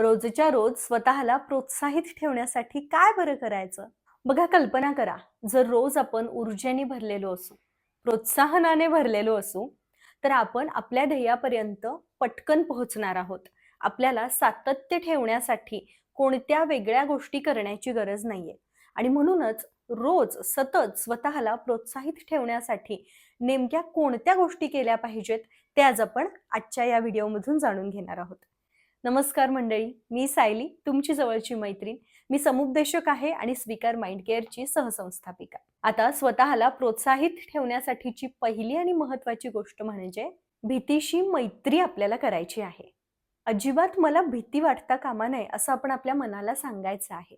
रोजच्या रोज स्वतःला प्रोत्साहित ठेवण्यासाठी काय बरं करायचं? बघा कल्पना करा. जर रोज आपण ऊर्जेने भरलेलो असू प्रोत्साहनाने भरलेलो असू तर आपण आपल्या ध्येयापर्यंत पटकन पोहोचणार आहोत. आपल्याला सातत्य ठेवण्यासाठी कोणत्या वेगळ्या गोष्टी करण्याची गरज नाहीये. आणि म्हणूनच रोज सतत स्वतःला प्रोत्साहित ठेवण्यासाठी नेमक्या कोणत्या गोष्टी केल्या पाहिजेत ते आज आपण आजच्या या व्हिडिओमधून जाणून घेणार आहोत. नमस्कार मंडळी मी सायली तुमची जवळची मैत्रीण. मी समुपदेशक आहे आणि स्वीकार माइंड केअरची सहसंस्थापिका. आता स्वतःला प्रोत्साहित ठेवण्यासाठीची पहिली आणि महत्वाची गोष्ट म्हणजे भीतीशी मैत्री आपल्याला करायची आहे. अजिबात मला भीती वाटता कामा नये असं आपण आपल्या मनाला सांगायचं आहे.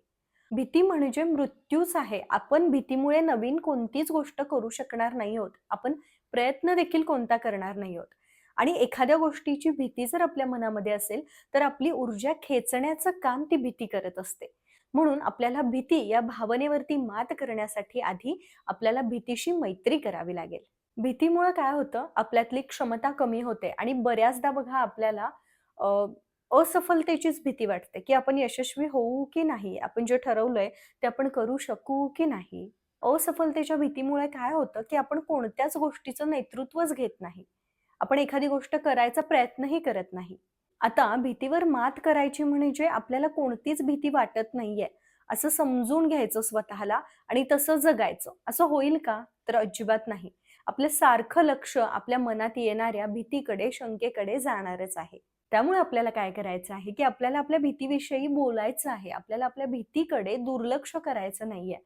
भीती म्हणजे मृत्यूच आहे. आपण भीतीमुळे नवीन कोणतीच गोष्ट करू शकणार नाही आहोत. आपण प्रयत्न देखील कोणता करणार नाही आहोत. आणि एखाद्या गोष्टीची भीती जर आपल्या मनामध्ये असेल तर आपली ऊर्जा खेचण्याचं काम ती भीती करत असते. म्हणून आपल्याला भीती या भावनेवरती मात करण्यासाठी आधी आपल्याला भीतीशी मैत्री करावी लागेल. भीतीमुळे काय होतं? आपल्यातली क्षमता कमी होते आणि बऱ्याचदा बघा आपल्याला असफलतेचीच भीती वाटते की आपण यशस्वी होऊ की नाही? आपण जे ठरवलंय ते आपण करू शकू की नाही? असफलतेच्या भीतीमुळे काय होतं की आपण कोणत्याच गोष्टीचं नेतृत्वच घेत नाही. आपण एखादी गोष्ट करायचा प्रयत्नही करत नाही. आता भीतीवर मात करायची म्हणजे आपल्याला कोणतीच भीती वाटत नाहीये असं समजून घ्यायचं स्वतःला आणि तसं जगायचं. असं होईल का? तर अजिबात नाही. आपलं सारखं लक्ष आपल्या मनात येणाऱ्या भीतीकडे शंकेकडे जाणारच आहे. त्यामुळे आपल्याला काय करायचं आहे की आपल्याला आपल्या भीतीविषयी बोलायचं आहे. आपल्याला आपल्या भीतीकडे दुर्लक्ष करायचं नाहीये.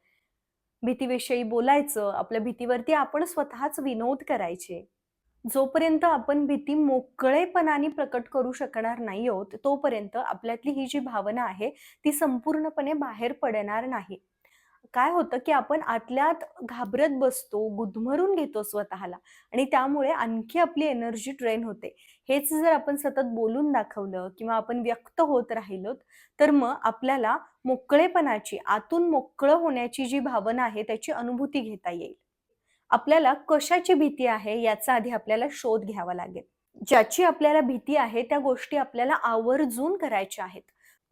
भीतीविषयी बोलायचं आपल्या भीतीवरती आपण स्वतःच विनोद करायचे. जोपर्यंत आपण भीती मोकळेपणाने प्रकट करू शकणार नाही आहोत तोपर्यंत आपल्यातली ही जी भावना आहे ती संपूर्णपणे बाहेर पडणार नाही. काय होतं की आपण आतल्यात घाबरत बसतो गुदमरून घेतो स्वतःला आणि त्यामुळे आणखी आपली एनर्जी ड्रेन होते. हेच जर आपण सतत बोलून दाखवलं किंवा आपण व्यक्त होत राहिलो तर मग आपल्याला मोकळेपणाची आतून मोकळं होण्याची जी भावना आहे त्याची अनुभूती घेता येईल. आपल्याला कशाची भीती आहे याचा आधी आपल्याला शोध घ्यावा लागेल. ज्याची आपल्याला भीती आहे त्या गोष्टी आपल्याला आवर्जून करायच्या आहेत.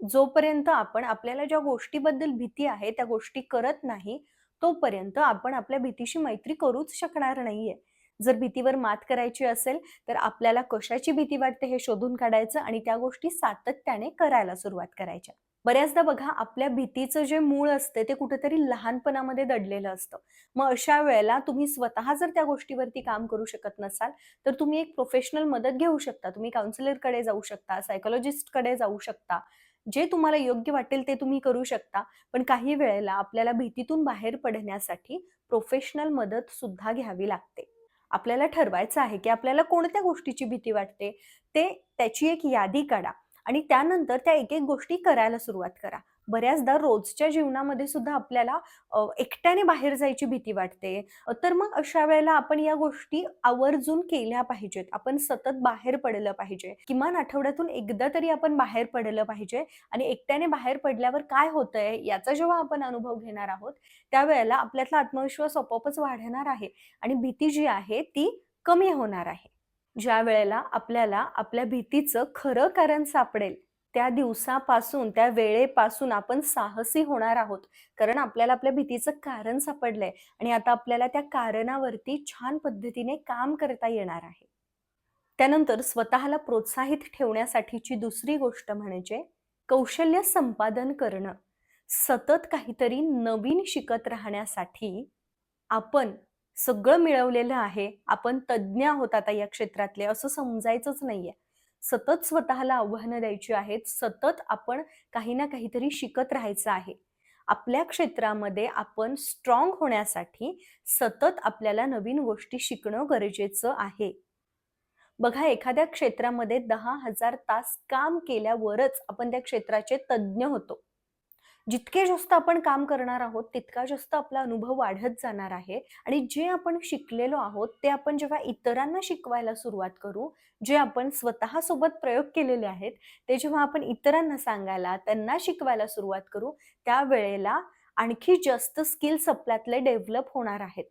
जोपर्यंत आपण आपल्याला ज्या गोष्टीबद्दल भीती आहे त्या गोष्टी करत नाही तोपर्यंत आपण आपल्या भीतीशी मैत्री करूच शकणार नाहीये. जर भीतीवर मात करायची असेल तर आपल्याला कशाची भीती वाटते हे शोधून काढायचं आणि त्या गोष्टी सातत्याने करायला सुरुवात करायच्या. बऱ्याचदा बघा आपल्या भीतीचं जे मूळ असते ते कुठेतरी लहानपणामध्ये दडलेलं असतं. मग अशा वेळेला तुम्ही स्वतः जर त्या गोष्टीवरती काम करू शकत नसाल तर तुम्ही एक प्रोफेशनल मदत घेऊ शकता. तुम्ही काउन्सिलरकडे जाऊ शकता सायकोलॉजिस्टकडे जाऊ शकता. जे तुम्हाला योग्य वाटेल ते तुम्ही करू शकता. पण काही वेळेला आपल्याला भीतीतून बाहेर पडण्यासाठी प्रोफेशनल मदत सुद्धा घ्यावी लागते. आपल्याला ठरवायचं आहे की आपल्याला कोणत्या गोष्टीची भीती वाटते ते त्याची एक यादी काढा. आणि त्यानंतर त्या एक एक गोष्टी करायला सुरुवात करा. बऱ्याचदा रोजच्या जीवनामध्ये सुद्धा आपल्याला एकट्याने बाहेर जायची भीती वाटते. तर मग अशा वेळेला आपण या गोष्टी आवर्जून केल्या पाहिजेत. आपण सतत बाहेर पडलं पाहिजे. किमान आठवड्यातून एकदा तरी आपण बाहेर पडलं पाहिजे आणि एकट्याने बाहेर पडल्यावर काय होतंय याचा जेव्हा आपण अनुभव घेणार आहोत त्यावेळेला आपल्यातला आत्मविश्वास आपोआपच वाढणार आहे आणि भीती जी आहे ती कमी होणार आहे. ज्या वेळेला आपल्याला आपल्या भीतीचं खरं कारण सापडेल त्या दिवसापासून त्या वेळेपासून आपण साहसी होणार आहोत. कारण आपल्याला आपल्या भीतीचं कारण सापडलंय आणि आता आपल्याला त्या कारणावरती छान पद्धतीने काम करता येणार आहे. त्यानंतर स्वतःला प्रोत्साहित ठेवण्यासाठीची दुसरी गोष्ट म्हणजे कौशल्य संपादन करणं. सतत काहीतरी नवीन शिकत राहण्यासाठी आपण सगळं मिळवलेलं आहे. आपण तज्ज्ञ आहोत आता या क्षेत्रातले असं समजायचंच नाहीये. सतत स्वतःला आव्हानं द्यायची आहेत. सतत आपण काही ना काहीतरी शिकत राहायचं आहे. आपल्या क्षेत्रामध्ये आपण स्ट्रॉंग होण्यासाठी सतत आपल्याला नवीन गोष्टी शिकणं गरजेचं आहे. बघा एखाद्या क्षेत्रामध्ये दहा हजार तास काम केल्यावरच आपण त्या क्षेत्राचे तज्ज्ञ होतो. जितके जास्त आपण काम करणार आहोत तितका जास्त आपला अनुभव वाढत जाणार आहे. आणि जे आपण शिकलेलो आहोत ते आपण जेव्हा इतरांना शिकवायला सुरुवात करू जे आपण स्वतःसोबत प्रयोग केलेले आहेत ते जेव्हा आपण इतरांना सांगायला त्यांना शिकवायला सुरुवात करू त्यावेळेला आणखी जास्त स्किल्स आपल्यातले डेव्हलप होणार आहेत.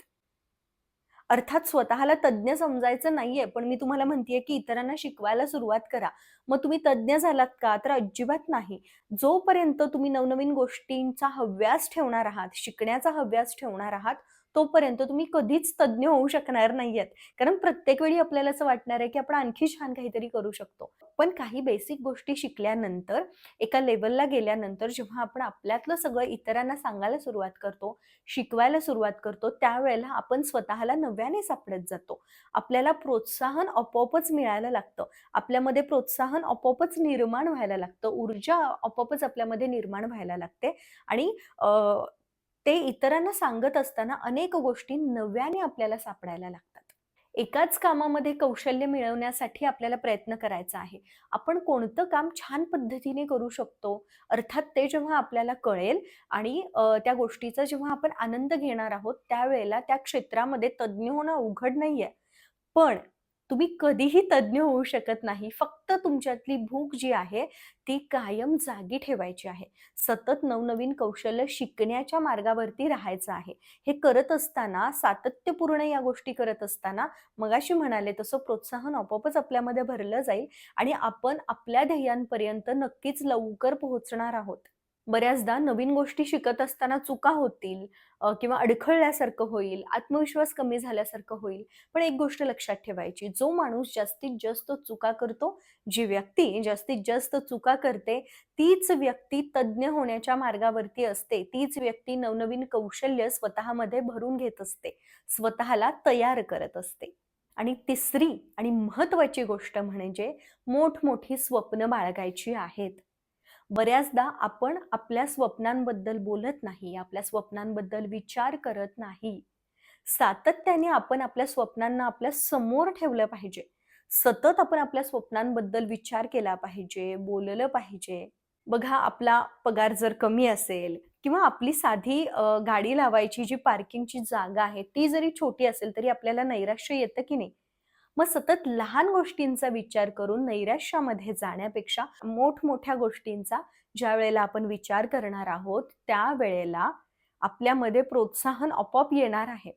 अर्थात स्वतःला तज्ञ समजायचं नाहीये, पण मी तुम्हाला म्हणतेय, की इतरांना शिकवायला सुरुवात करा. मग तुम्ही तज्ञ झालात का? तर अजिबात नाही. जोपर्यंत तुम्ही नवनवीन गोष्टींचा हव्यास ठेवणार आहात, शिकण्याचा हव्यास ठेवणार आहात, तोपर्यंत तुम्ही कधीच तज्ञ होऊ शकणार नाहीयेत. कारण प्रत्येक वेळी आपल्याला असं वाटणार आहे, की आपण आणखी छान काहीतरी करू शकतो. पण काही बेसिक गोष्टी शिकल्यानंतर, एका लेवलला गेल्यानंतर जेव्हा आपण आपल्यातलं सगळं इतरांना सांगायला सुरुवात करतो, शिकवायला सुरुवात करतो, त्यावेळेला आपण स्वतःला नव्याने सापडत जातो. आपल्याला प्रोत्साहन आपोआपच मिळायला लागतं. आपल्यामध्ये प्रोत्साहन आपोआपच निर्माण व्हायला लागतं. ऊर्जा आपोआपच आपल्यामध्ये निर्माण व्हायला लागते आणि ते इतरांना सांगत असताना अनेक गोष्टी नव्याने आपल्याला सापडायला लागतात. एकाच कामामध्ये कौशल्य मिळवण्यासाठी आपल्याला प्रयत्न करायचा आहे. आपण कोणतं काम छान पद्धतीने करू शकतो, अर्थात ते जेव्हा आपल्याला कळेल आणि त्या गोष्टीचा जेव्हा आपण आनंद घेणार आहोत, त्यावेळेला त्या क्षेत्रामध्ये तज्ज्ञ होणं अवघड नाहीये. पण तुम्ही कधीही तज्ज्ञ होऊ शकत नाही. फक्त तुमच्यातली भूक जी आहे, ती कायम जागी ठेवायची आहे. सतत नवनवीन कौशल्य शिकण्याच्या मार्गावरती राहायचं आहे. हे करत असताना, सातत्यपूर्ण या गोष्टी करत असताना, मगाशी म्हणाले तसं प्रोत्साहन आपोआपच आपल्यामध्ये भरलं जाईल आणि आपण आपल्या ध्येयांपर्यंत नक्कीच लवकर पोहोचणार आहोत. बऱ्याचदा नवीन गोष्टी शिकत असताना चुका होतील किंवा अडखळल्यासारखं होईल, आत्मविश्वास कमी झाल्यासारखं होईल. पण एक गोष्ट लक्षात ठेवायची, जो माणूस जास्तीत जास्त चुका करतो, जी व्यक्ती जास्तीत जास्त चुका करते, तीच व्यक्ती तज्ञ होण्याच्या मार्गावरती असते. तीच व्यक्ती नवनवीन कौशल्य स्वतःमध्ये भरून घेत असते. स्वतःला तयार करत असते. आणि तिसरी आणि महत्वाची गोष्ट म्हणजे मोठमोठी स्वप्न बाळगायची आहेत. बऱ्याचदा आपण आपल्या स्वप्नांबद्दल बोलत नाही, आपल्या स्वप्नांबद्दल विचार करत नाही. सातत्याने आपण आपल्या स्वप्नांना आपल्यासमोर ठेवलं पाहिजे. सतत आपण आपल्या स्वप्नांबद्दल विचार केला पाहिजे, बोललं पाहिजे. बघा आपला पगार जर कमी असेल किंवा आपली साधी गाडी लावायची जी पार्किंगची जागा आहे, ती जरी छोटी असेल तरी आपल्याला नैराश्य येतं की नाही? मग सतत लहान गोष्टींचा विचार करून नैराश्यामध्ये जाण्यापेक्षा मोठमोठ्या गोष्टींचा ज्या वेळेला आपण विचार करणार आहोत, त्यावेळेला आपल्यामध्ये प्रोत्साहन आपोआप येणार आहे.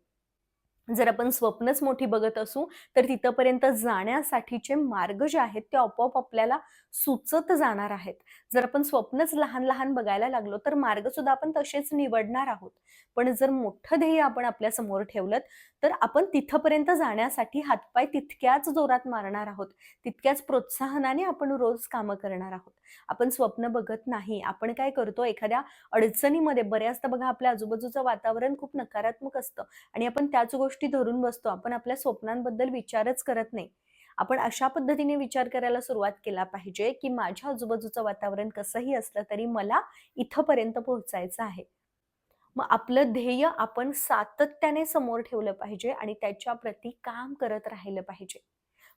जर आपण स्वप्नच मोठी बघत असू, तर तिथंपर्यंत जाण्यासाठीचे मार्ग जे आहेत, ते आपोआप आपल्याला सुचत जाणार आहेत. जर आपण स्वप्नच लहान-लहान बघायला लागलो, तर मार्ग सुद्धा आपण तसेच निवडणार आहोत. पण जर मोठं ध्येय आपण आपल्यासमोर ठेवलंत, तर आपण तिथपर्यंत जाण्यासाठी हातपाय तितक्याच जोरात मारणार आहोत. तितक्याच प्रोत्साहनाने आपण रोज कामं करणार आहोत. आपण स्वप्न बघत नाही. आपण काय करतो, एखाद्या अडचणीमध्ये बऱ्याचदा बघा आपल्या आजूबाजूचं वातावरण खूप नकारात्मक असतं आणि आपण त्याच गोष्टी गोष्टी धरून बसतो. आपण आपल्या स्वप्नांबद्दल विचारच करत नाही. आपण अशा पद्धतीने विचार करायला सुरुवात केला पाहिजे, की माझ्या आजूबाजूचं वातावरण कसंही असलं तरी मला इथपर्यंत पोहोचायचं आहे. मग आपलं ध्येय आपण सातत्याने समोर ठेवलं पाहिजे आणि त्याच्या प्रती काम करत राहिलं पाहिजे.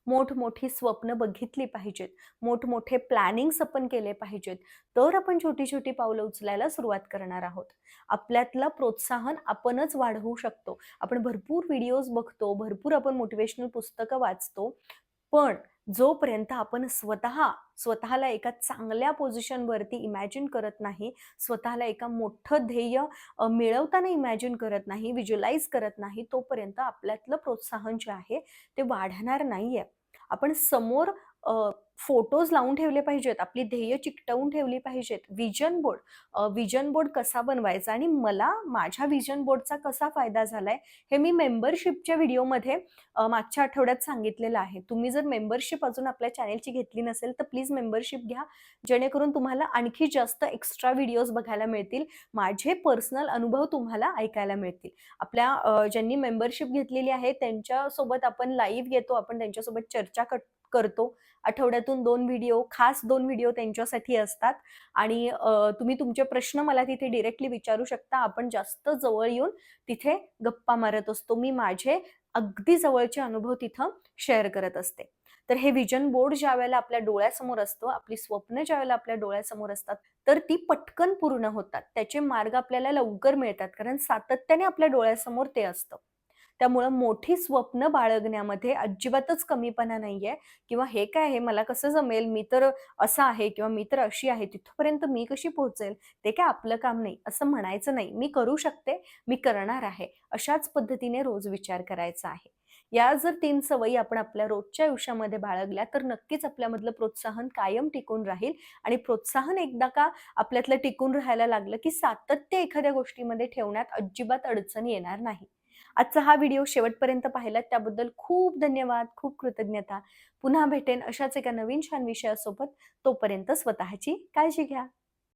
मोठमोठी स्वप्न बघितली पाहिजेत. मोठमोठे प्लॅनिंग्स आपण केले पाहिजेत. तर आपण छोटी-छोटी पावलं उचलायला सुरुवात करणार आहोत. आपल्यातलं प्रोत्साहन आपणच वाढवू शकतो. आपण भरपूर व्हिडिओज बघतो, भरपूर आपण मोटिवेशनल पुस्तकं वाचतो. पण जोपर्यंत आपण स्वतः स्वतःला एका चांगल्या पोझिशनवरती इमॅजिन करत नाही, स्वतःला एका मोठं ध्येय मिळवताना इमॅजिन करत नाही, व्हिज्युअलाइज करत नाही, तोपर्यंत आपल्यातलं प्रोत्साहन जे आहे ते वाढणार नाही आहे आपण समोर फोटोज लावून ठेवले पाहिजेत, आपली ध्येय चिकटवून ठेवली पाहिजेत. विजन बोर्ड विजन बोर्ड कसा बनवायचा आणि मला माझ्या विजन बोर्डचा कसा फायदा झालाय, हे मी मेंबरशिपच्या व्हिडिओमध्ये मागच्या आठवड्यात सांगितलेलं आहे. तुम्ही जर मेंबरशिप अजून आपल्या चॅनेलची घेतली नसेल, तर प्लीज मेंबरशिप घ्या. जेणेकरून तुम्हाला आणखी जास्त एक्स्ट्रा व्हिडिओज बघायला मिळतील. माझे पर्सनल अनुभव तुम्हाला ऐकायला मिळतील. आपल्या ज्यांनी मेंबरशिप घेतलेली आहे, त्यांच्यासोबत आपण लाईव्ह घेतो आपण त्यांच्यासोबत चर्चा करतो. आठवड्यातून दोन व्हिडिओ, खास दोन व्हिडिओ त्यांच्यासाठी असतात आणि तुम्ही तुमचे प्रश्न मला तिथे डिरेक्टली विचारू शकता. आपण जास्त जवळ येऊन तिथे गप्पा मारत असतो. मी माझे अगदी जवळचे अनुभव तिथं शेअर करत असते. तर हे विजन बोर्ड ज्या वेळेला आपल्या डोळ्यासमोर असतं, आपली स्वप्न ज्या वेळेला आपल्या डोळ्यासमोर असतात, तर ती पटकन पूर्ण होतात. त्याचे मार्ग आपल्याला लवकर मिळतात. कारण सातत्याने आपल्या डोळ्यासमोर ते असतं. त्यामुळं मोठी स्वप्न बाळगण्यामध्ये अजिबातच कमीपणा नाहीये. किंवा हे काय आहे? मला कसं जमेल? मी तर असं आहे किंवा मी तर अशी आहे. तिथपर्यंत मी कशी पोहोचेल? ते काय आपलं काम नाही. असं म्हणायचं नाही. मी करू शकते. मी करणार आहे. अशाच पद्धतीने रोज विचार करायचा आहे. या जर तीन सवयी आपण आपल्या रोजच्या आयुष्यामध्ये बाळगल्या तर नक्कीच आपल्यामधलं प्रोत्साहन कायम टिकून राहील. आणि प्रोत्साहन एकदा का आपल्यातलं टिकून राहायला लागलं की सातत्य एखाद्या गोष्टीमध्ये ठेवण्यात अजिबात अडचण येणार नाही. आजचा हा व्हिडिओ शेवटपर्यंत पाहिलात त्याबद्दल खूप धन्यवाद खूप कृतज्ञता. पुन्हा भेटेन अशाच एका नवीन छान विषयासोबत. तोपर्यंत स्वतःची काळजी घ्या.